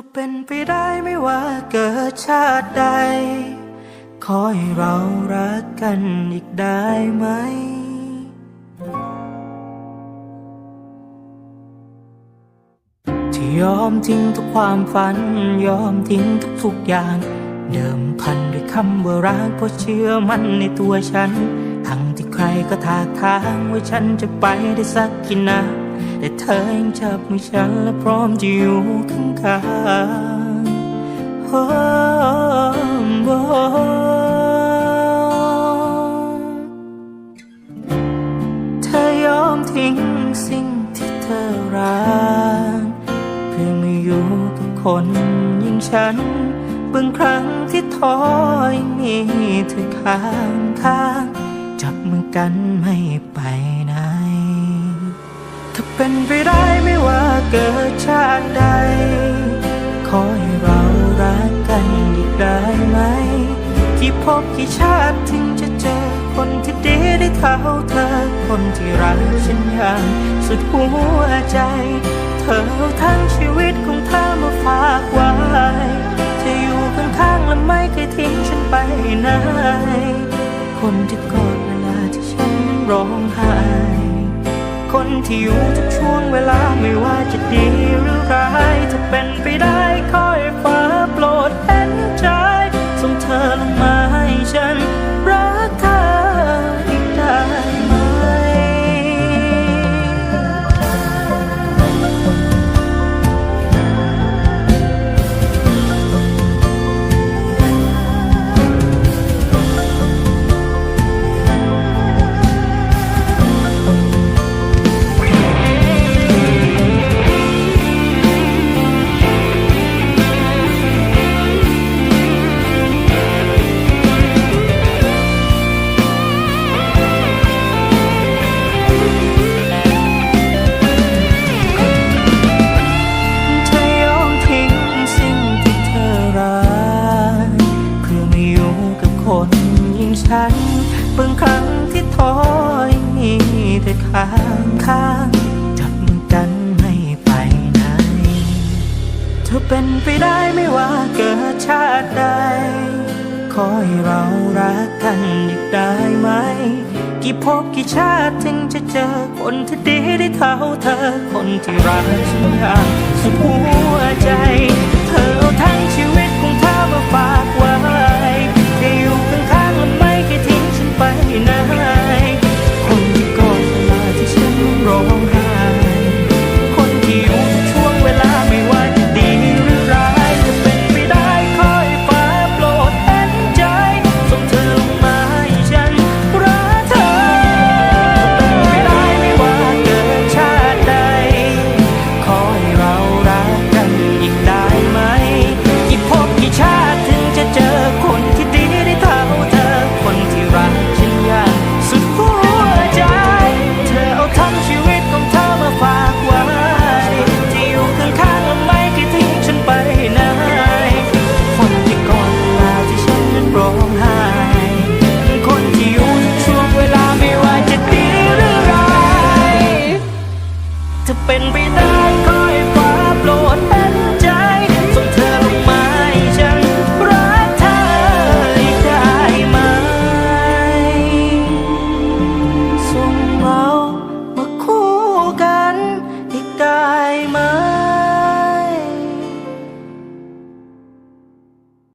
ถ้าเป็นไปได้ไม่ว่าเกิดชาติใด ขอให้เรารักกันอีกได้ไหม ที่ยอมทิ้งทุกความฝัน ยอมทิ้งทุกๆอย่าง เดิมพันด้วยคำว่ารักเพราะเชื่อมันในตัวฉัน ทั้งที่ใครก็ทากทางว่าฉันจะไปได้สักกี่นา แต่เธอยังจับมือฉันและพร้อมจะอยู่ข้างๆโอ้โเธอยอมทิ้งสิ่งที่เธอรักเพื่อมาอยู่กับคนอย่างฉันบางครั้งที่ท้อยังมีเธอข้างข้างจับมือกันไม่ไป ถ้าเป็นไปได้ไม่ว่าเกิดชาติใด ขอให้เรารักกันอีกได้ไหม กี่ภพกี่ชาติถึงจะเจอคนที่ดีได้เท่าเธอ คนที่รักฉันอย่างสุดหัวใจ เธอทั้งชีวิตของเธอมาฝากไว้เธออยู่ข้างๆและไม่เคยทิ้งฉันไปไหนคนที่กอดเวลาที่ฉันร้องไห้ คนที่อยู่ทุกช่วงเวลาไม่ว่าจะดีหรือร้ายถ้าเป็นไปได้คอยฟ้าโปรดเห็นใจส่งเธอลงมาให้ฉัน บางครั้งที่ท้อยังมีเธอข้างข้างจับกันไม่ไปไหน เธอเป็นไปได้ไม่ว่าเกิดชาติใดขอให้เรารักกันอีกได้ไหม กี่ภพกี่ชาติถึงจะเจอคนที่ดีได้เท่าเธอ คนที่รักฉันอย่างสุดหัวใจ and breathe.